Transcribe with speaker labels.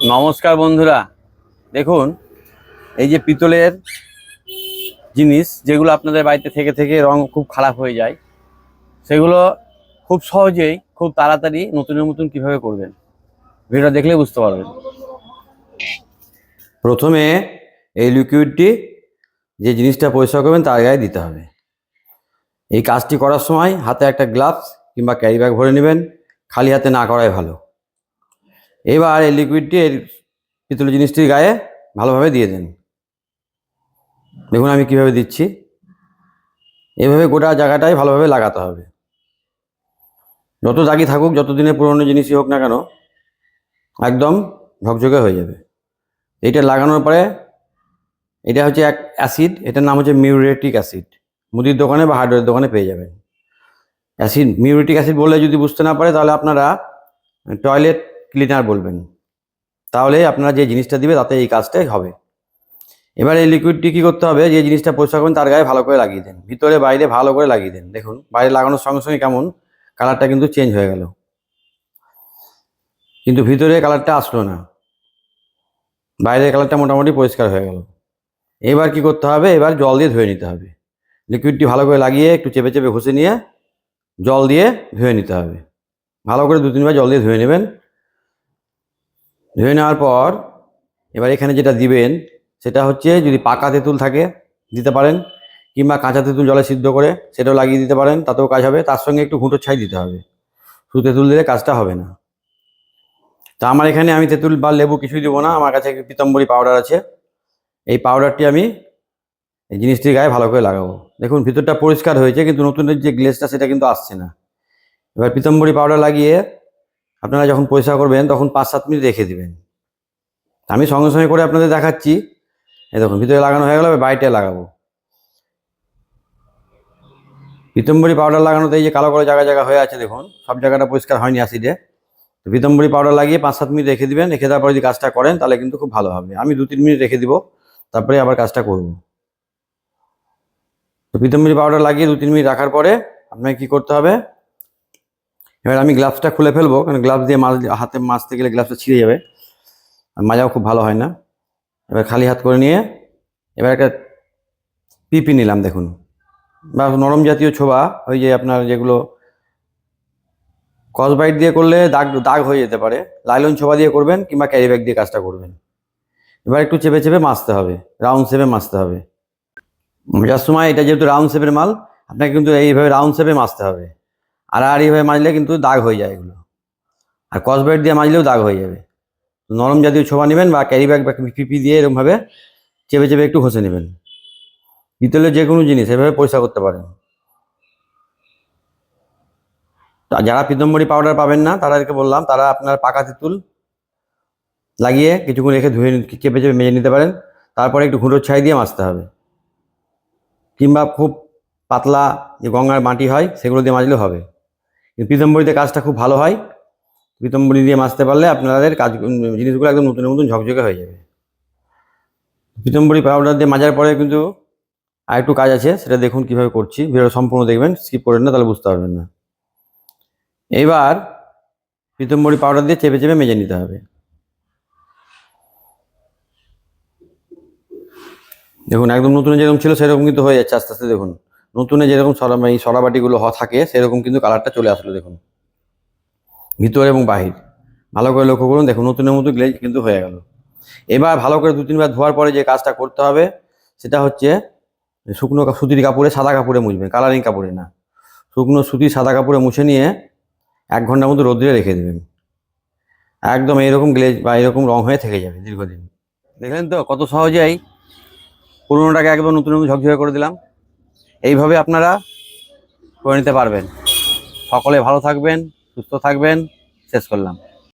Speaker 1: নমস্কার বন্ধুরা। দেখুন, এই যে পিতলের জিনিস, যেগুলো আপনাদের বাড়িতে থেকে থেকে রং খুব খারাপ হয়ে যায়, সেগুলো খুব সহজেই, খুব তাড়াতাড়ি নতুনের মতন কীভাবে করবেন? ভিডিওটা দেখলে বুঝতে পারবেন। প্রথমে এই লিকুইডটি যে জিনিসটা পরিষ্কার করবেন, তার গায়ে দিতে হবে। এই কাজটি করার সময় হাতে একটা গ্লাভস কিংবা ক্যারি ব্যাগ ভরে নেবেন। খালি হাতে না করাই ভালো। এবার এই লিকুইডটি এর পিতলের জিনিসটির গায়ে ভালোভাবে দিয়ে দেন। দেখুন আমি কীভাবে দিচ্ছি। এভাবে গোটা জায়গাটাই ভালোভাবে লাগাতে হবে। যত দাগি থাকুক, যত দিনের পুরনো জিনিসই হোক না কেন, একদম ঝকঝকে হয়ে যাবে। এইটা লাগানোর পরে এটা হচ্ছে এক অ্যাসিড এটার নাম হচ্ছে মিউরেটিক অ্যাসিড মুদির দোকানে বা হার্ডওয়্যার দোকানে পেয়ে যাবেন। অ্যাসিড মিউরেটিক অ্যাসিড বললে যদি বুঝতে না পারে, তাহলে আপনারা টয়লেট ক্লিনার বলবেন। তাহলে আপনারা যে জিনিসটা দিবে তাতে এই কাজটাই হবে। এবার এই লিকুইডটি কী করতে হবে? যে জিনিসটা পরিষ্কার করবেন তার গায়ে ভালো করে লাগিয়ে দেন। ভিতরে, বাইরে ভালো করে লাগিয়ে দেন। দেখুন, বাইরে লাগানোর সঙ্গে সঙ্গে কেমন কালারটা কিন্তু চেঞ্জ হয়ে গেল। কিন্তু ভিতরে কালারটা আসলো না। বাইরের কালারটা মোটামুটি পরিষ্কার হয়ে গেল। এবার কি করতে হবে? এবার জল দিয়ে ধুয়ে নিতে হবে। লিকুইডটি ভালো করে লাগিয়ে একটু চেপে চেপে ঘষে নিয়ে জল দিয়ে ধুয়ে নিতে হবে। ভালো করে দু তিনবার জল দিয়ে ধুয়ে নেবেন। ধুয়ে নেওয়ার পর এবার এখানে যেটা দিবেন, সেটা হচ্ছে যদি পাকা তেঁতুল থাকে, দিতে পারেন, কিংবা কাঁচা তেঁতুল জলে সিদ্ধ করে সেটাও লাগিয়ে দিতে পারেন, তাতেও কাজ হবে। তার সঙ্গে একটু ঘুঁটো ছাই দিতে হবে। শুধু তেঁতুল দিলে কাজটা হবে না। তা আমার এখানে আমি তেঁতুল বা লেবু কিছুই দেবো না। আমার কাছে পিতম্বরী পাউডার আছে। এই পাউডারটি আমি এই জিনিসটির গায়ে ভালো করে লাগাবো। দেখুন, ভিতরটা পরিষ্কার হয়েছে, কিন্তু নতুনের যে গ্লেসটা সেটা কিন্তু আসছে না। এবার পিতম্বরী পাউডার লাগিয়ে আপনারা যখন পরিষ্কার করবেন, তখন পাঁচ সাত মিনিট রেখে দিবেন। আমি সঙ্গে সঙ্গে করে আপনাদের দেখাচ্ছি। এই দেখুন, ভিতরে লাগানো হয়ে গেল বাইরে লাগাবো। পিতম্বরী পাউডার লাগানোতে এই যে কালো কালো জায়গা জায়গা হয়ে আছে, দেখুন, সব জায়গাটা পরিষ্কার হয়নি অ্যাসিডে। তো পিতম্বরী পাউডার লাগিয়ে পাঁচ সাত মিনিট রেখে দিবেন, রেখে দেওয়ার পরে যদি কাজটা করেন, তাহলে কিন্তু খুব ভালো হবে। আমি দু তিন মিনিট রেখে দিব, তারপরে আবার কাজটা করব। তো পিতম্বরী পাউডার লাগিয়ে দু তিন মিনিট রাখার পরে আপনাকে কি করতে হবে? এবার আমি গ্লাভসটা খুলে ফেলব, কারণ গ্লাভস দিয়ে মাছ, হাতে মাছতে গেলে গ্লাভসটা ছিঁড়ে যাবে। আর মাজাও খুব ভালো হয় না। এবার খালি হাত করে নিয়ে এবার একটা পিপি নিলাম, দেখুন। বা নরম জাতীয় ছোবা, ওই যে আপনার যেগুলো কসবাইট দিয়ে করলে দাগ দাগ হয়ে যেতে পারে। লাইলন ছোবা দিয়ে করবেন কিংবা ক্যারি ব্যাগ দিয়ে কাজটা করবেন। এবার একটু চেপে চেপে মাছতে হবে। রাউন্ড শেপে মাছতে হবে। যার সময় এটা যেহেতু রাউন্ড শেপের মাল, আপনাকে কিন্তু এইভাবে রাউন্ড শেপে মাছতে হবে। আর এইভাবে মাজলে কিন্তু দাগ হয়ে যায় এগুলো। আর কসবাইট দিয়ে মাজলেও দাগ হয়ে যাবে। নরম জাতীয় ছোবা নেবেন বা ক্যারি ব্যাগ বা পিপি দিয়ে এরকমভাবে চেপে চেপে একটু ঘষে নেবেন। পিতলের যে কোনো জিনিস, এভাবে পরিষ্কার করতে পারেন। যারা পিতম্বরী পাউডার পাবেন না, তাদেরকে বললাম, তারা আপনার পাকা তেঁতুল লাগিয়ে কিছুক্ষণ রেখে ধুয়ে চেপে চেপে মেজে নিতে পারেন। তারপরে একটু ঘুঁটোর ছাই দিয়ে মাজতে হবে। কিংবা খুব পাতলা যে গঙ্গার মাটি হয়, সেগুলো দিয়ে মাজলেও হবে। পিতম্বরীতে কাজটা খুব ভালো হয়। পিতম্বরী দিয়ে মাজতে পারলে আপনাদের কাজ জিনিসগুলো একদম নতুন নতুন ঝকঝকে হয়ে যাবে। পিতম্বরী পাউডার দিয়ে মাজার পরে কিন্তু আর একটু কাজ আছে, সেটা দেখুন কীভাবে করছি। ভিডিও সম্পূর্ণ দেখবেন স্কিপ করেন না, তাহলে বুঝতে পারবেন না। এইবার পিতম্বরী পাউডার দিয়ে চেপে চেপে মেজে নিতে হবে। দেখুন, একদম নতুন যেরকম ছিল, সেরকম কিন্তু হয়ে যাচ্ছে, আস্তে আস্তে দেখুন। নতুনে যেরকম সরা এই সরাবাটিগুলো হ থাকে, সেরকম কিন্তু কালারটা চলে আসলো, দেখুন। ভিতরে এবং বাহির। ভালো করে লক্ষ্য করুন, দেখুন, নতুনের মতো গ্লেজ কিন্তু হয়ে গেল। এবার ভালো করে দু তিনবার ধোয়ার পরে যে কাজটা করতে হবে, সেটা হচ্ছে শুকনো সুতির কাপড়ে সাদা কাপড়ে মুছবেন কালারিং কাপড়ে না। শুকনো সুতির সাদা কাপড়ে মুছে নিয়ে এক ঘণ্টার মতো রোদ্রে রেখে দেবেন। একদম এইরকম গ্লেজ বা এরকম রং হয়ে থেকে যাবে দীর্ঘদিন। দেখলেন তো, কত সহজেই পুরোনোটাকে একদম নতুন নতুন ঝকঝকে করে দিলাম। এইভাবে আপনারা করে নিতে পারবেন। সকলে ভালো থাকবেন সুস্থ থাকবেন। শেষ করলাম।